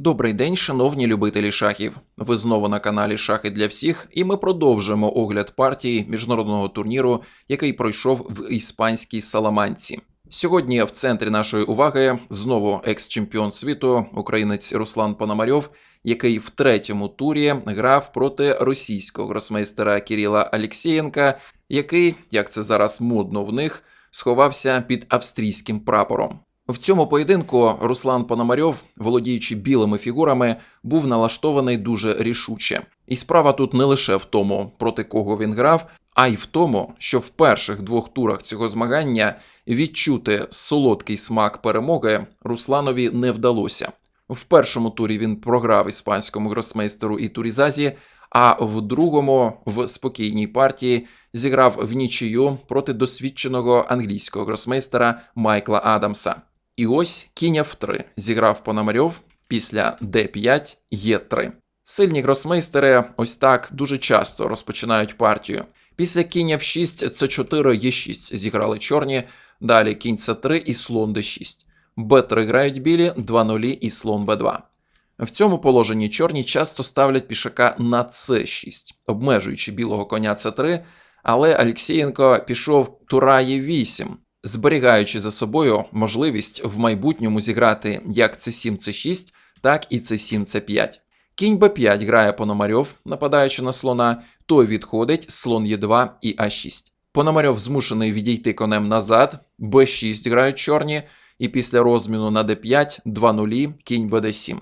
Добрий день, шановні любителі шахів. Ви знову на каналі Шахи для всіх, і ми продовжуємо огляд партії міжнародного турніру, який пройшов в іспанській Саламанці. Сьогодні в центрі нашої уваги знову екс-чемпіон світу, українець Руслан Пономарьов, який в третьому турі грав проти російського гросмейстера Кирила Алєксєєнка, який, як це зараз модно в них, сховався під австрійським прапором. В цьому поєдинку Руслан Пономарьов, володіючи білими фігурами, був налаштований дуже рішуче. І справа тут не лише в тому, проти кого він грав, а й в тому, що в перших двох турах цього змагання відчути солодкий смак перемоги Русланові не вдалося. В першому турі він програв іспанському гросмейстеру і Турізазі, а в другому в спокійній партії зіграв в нічию проти досвідченого англійського гросмейстера Майкла Адамса. І ось кінь F3 зіграв Пономарьов після D5 Е3. Сильні гросмейстери ось так дуже часто розпочинають партію. Після кінь F6 C4 Е6 зіграли чорні, далі кінь С3 і слон D6. Б3 грають білі, 2-0 і слон Б2. В цьому положенні чорні часто ставлять пішака на С6, обмежуючи білого коня С3, але Алєксєєнко пішов тура Е8, зберігаючи за собою можливість в майбутньому зіграти як c7 c6, так і c7 c5. Кінь b5 грає Пономарьов, нападаючи на слона, той відходить слон Е2 і А6. Пономарьов змушений відійти конем назад, b6 грають чорні, і після розміну на d5 2-0, кінь bd7.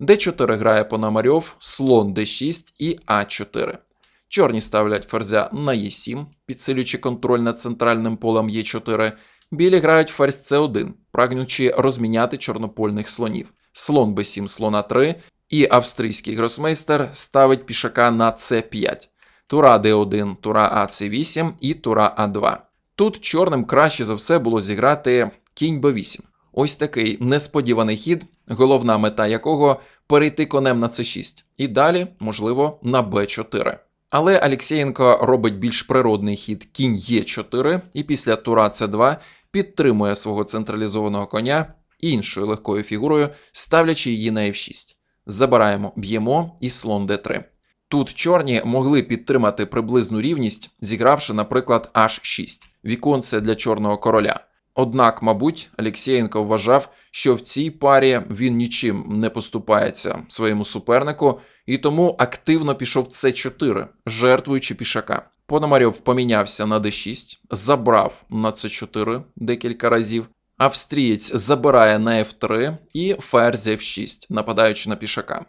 d4 грає Пономарьов, слон d6 і А4. Чорні ставлять ферзя на Е7, підсилюючи контроль над центральним полем Е4. Білі грають ферзь С1, прагнучи розміняти чорнопольних слонів. Слон Б7, слона 3, і австрійський гросмейстер ставить пішака на С5. Тура Д1, тура АЦ8 і тура А2. Тут чорним краще за все було зіграти кінь Б8. Ось такий несподіваний хід, головна мета якого перейти конем на С6. І далі, можливо, на Б4. Але Алєксєєнко робить більш природний хід кінь Е4 і після тура С2 підтримує свого централізованого коня іншою легкою фігурою, ставлячи її на F6. Забираємо, б'ємо і слон d3. Тут чорні могли підтримати приблизну рівність, зігравши, наприклад, H6, віконце для чорного короля. Однак, мабуть, Алєксєєнко вважав, що в цій парі він нічим не поступається своєму супернику, і тому активно пішов С4, жертвуючи пішака. Пономарьов помінявся на d6, забрав на c4 декілька разів. Австрієць забирає на f3 і ферзь f6, нападаючи на пішака.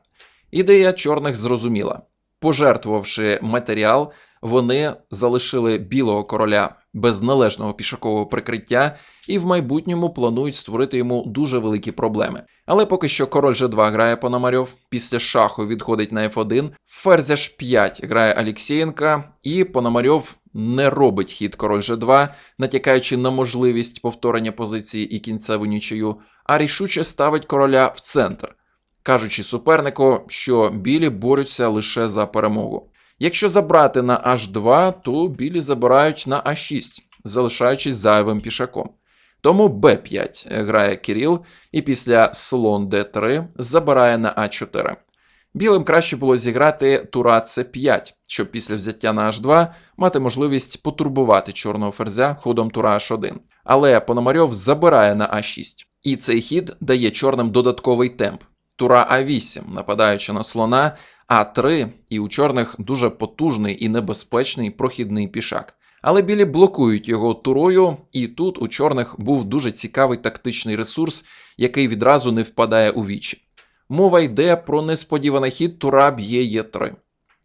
Ідея чорних зрозуміла. Пожертвувавши матеріал, вони залишили білого короля без належного пішакового прикриття і в майбутньому планують створити йому дуже великі проблеми. Але поки що король G2 грає Пономарьов, після шаху відходить на F1, ферзь H5 грає Алєксєєнка, і Пономарьов не робить хід король G2, натякаючи на можливість повторення позиції і кінцеву нічию, а рішуче ставить короля в центр, кажучи супернику, що білі борються лише за перемогу. Якщо забрати на H2, то білі забирають на А6, залишаючись зайвим пішаком. Тому Б5 грає Кирил, і після слон Д3 забирає на А4. Білим краще було зіграти тура С5, щоб після взяття на H2 мати можливість потурбувати чорного ферзя ходом тура H1. Але Пономарьов забирає на А6. І цей хід дає чорним додатковий темп. Тура А8, нападаючи на слона, А3, і у чорних дуже потужний і небезпечний прохідний пішак. Але білі блокують його турою, і тут у чорних був дуже цікавий тактичний ресурс, який відразу не впадає у вічі. Мова йде про несподіваний хід тура б'є Е3.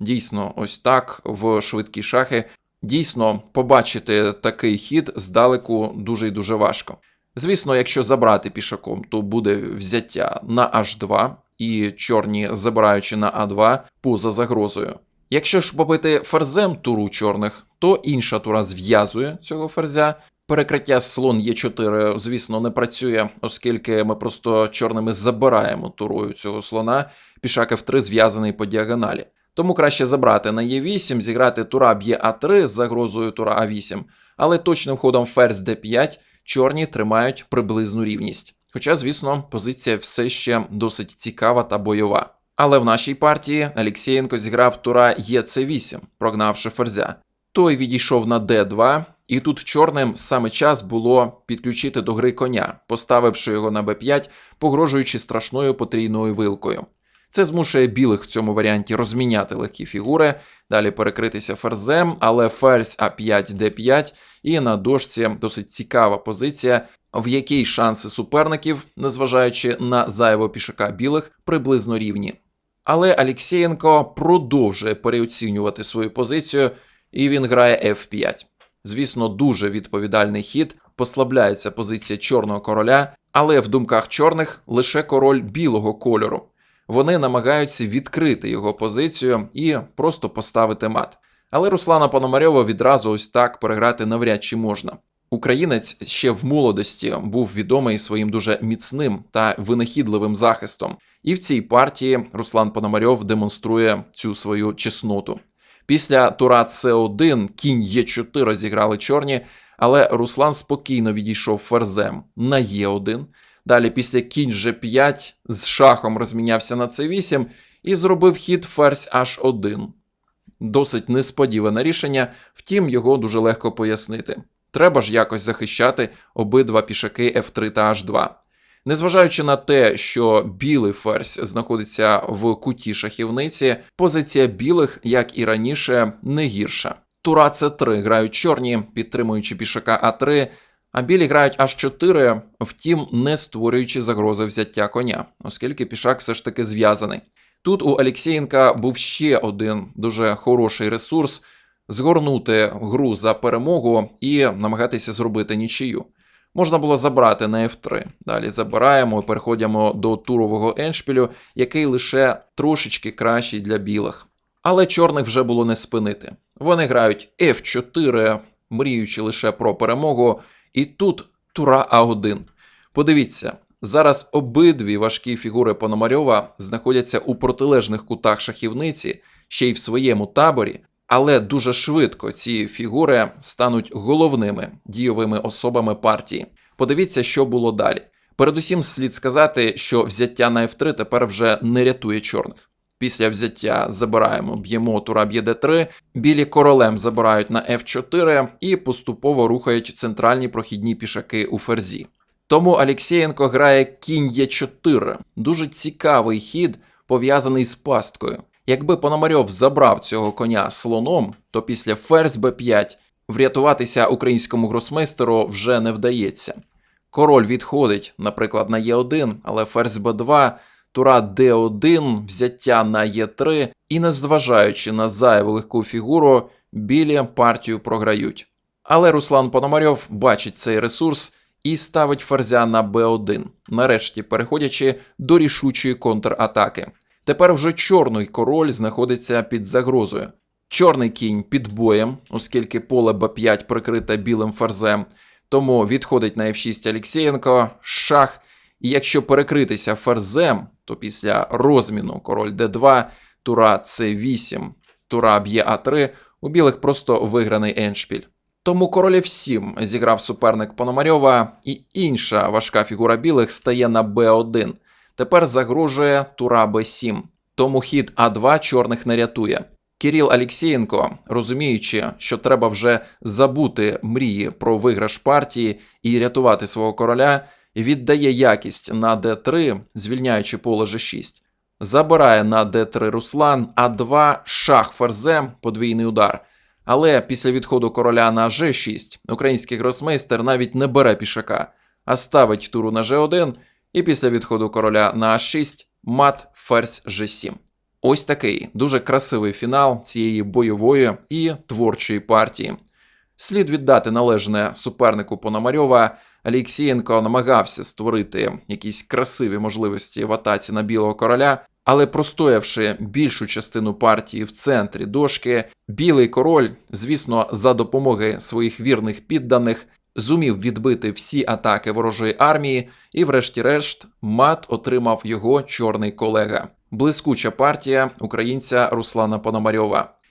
Дійсно, ось так в швидкі шахи. Дійсно, побачити такий хід здалеку дуже і дуже важко. Звісно, якщо забрати пішаком, то буде взяття на H2, і чорні, забираючи на А2, поза загрозою. Якщо ж побити ферзем туру чорних, то інша тура зв'язує цього ферзя. Перекриття слон Е4, звісно, не працює, оскільки ми просто чорними забираємо турою цього слона, пішак F3 зв'язаний по діагоналі. Тому краще забрати на Е8, зіграти тура б'є А3 з загрозою тура А8, але точним ходом ферзь d5 чорні тримають приблизну рівність. Хоча, звісно, позиція все ще досить цікава та бойова. Але в нашій партії Алексєєнко зіграв тура ЕЦ8, прогнавши ферзя. Той відійшов на Д2, і тут чорним саме час було підключити до гри коня, поставивши його на Б5, погрожуючи страшною потрійною вилкою. Це змушує білих в цьому варіанті розміняти легкі фігури, далі перекритися ферзем, але ферзь А5, Д5, і на дошці досить цікава позиція, в якій шанси суперників, незважаючи на зайвого пішака білих, приблизно рівні. Але Алексєєнко продовжує переоцінювати свою позицію, і він грає F5. Звісно, дуже відповідальний хід, послабляється позиція чорного короля, але в думках чорних лише король білого кольору. Вони намагаються відкрити його позицію і просто поставити мат. Але Руслана Пономарьова відразу ось так переграти навряд чи можна. Українець ще в молодості був відомий своїм дуже міцним та винахідливим захистом, і в цій партії Руслан Пономарьов демонструє цю свою чесноту. Після тура С1 кінь Е4 розіграли чорні, але Руслан спокійно відійшов ферзем на Е1. Далі після кінь G5 з шахом розмінявся на С8 і зробив хід ферзь H1. Досить несподіване рішення, втім, його дуже легко пояснити. Треба ж якось захищати обидва пішаки F3 та H2. Незважаючи на те, що білий ферзь знаходиться в куті шахівниці, позиція білих, як і раніше, не гірша. Тура С3 грають чорні, підтримуючи пішака А3, а білі грають H4, втім, не створюючи загрози взяття коня, оскільки пішак все ж таки зв'язаний. Тут у Алексєєнка був ще один дуже хороший ресурс згорнути гру за перемогу і намагатися зробити нічию. Можна було забрати на F3. Далі забираємо і переходимо до турового еншпілю, який лише трошечки кращий для білих. Але чорних вже було не спинити. Вони грають F4, мріючи лише про перемогу, і тут тура А1. Подивіться, зараз обидві важкі фігури Пономарьова знаходяться у протилежних кутах шахівниці, ще й в своєму таборі, але дуже швидко ці фігури стануть головними дійовими особами партії. Подивіться, що було далі. Передусім, слід сказати, що взяття на F3 тепер вже не рятує чорних. Після взяття забираємо, б'ємо тура б'є d3, білі королем забирають на F4 і поступово рухають центральні прохідні пішаки у ферзі. Тому Алексєєнко грає кінь Е4. Дуже цікавий хід, пов'язаний з пасткою. Якби Пономарьов забрав цього коня слоном, то після ферзь Б5 врятуватися українському гросмейстеру вже не вдається. Король відходить, наприклад, на Е1, але ферзь Б2, тура Д1, взяття на Е3, і, незважаючи на зайву легку фігуру, білі партію програють. Але Руслан Пономарьов бачить цей ресурс і ставить ферзя на Б1, нарешті переходячи до рішучої контратаки. Тепер вже чорний король знаходиться під загрозою. Чорний кінь під боєм, оскільки поле Б5 прикрите білим ферзем, тому відходить на F6 Алексєєнко, шах. Якщо перекритися ферзем, то після розміну король d2, тура c8, тура б'є а3, у білих просто виграний еншпіль. Тому король F7 зіграв суперник Пономарьова, і інша важка фігура білих стає на b1. Тепер загрожує тура b7. Тому хід А2 чорних не рятує. Кирил Алексєєнко, розуміючи, що треба вже забути мрії про виграш партії і рятувати свого короля, віддає якість на d3, звільняючи поле g6. Забирає на d3 Руслан, А2 шах ферзем, подвійний удар. Але після відходу короля на g6 український гросмейстер навіть не бере пішака, а ставить туру на g1, і після відходу короля на А6 мат ферзь g7. Ось такий дуже красивий фінал цієї бойової і творчої партії. Слід віддати належне супернику Пономарьова. Алексієнко намагався створити якісь красиві можливості в атаці на білого короля, але простоявши більшу частину партії в центрі дошки, білий король, звісно, за допомоги своїх вірних підданих, зумів відбити всі атаки ворожої армії, і, врешті-решт, мат отримав його чорний колега. Блискуча партія українця Руслана Пономарьова.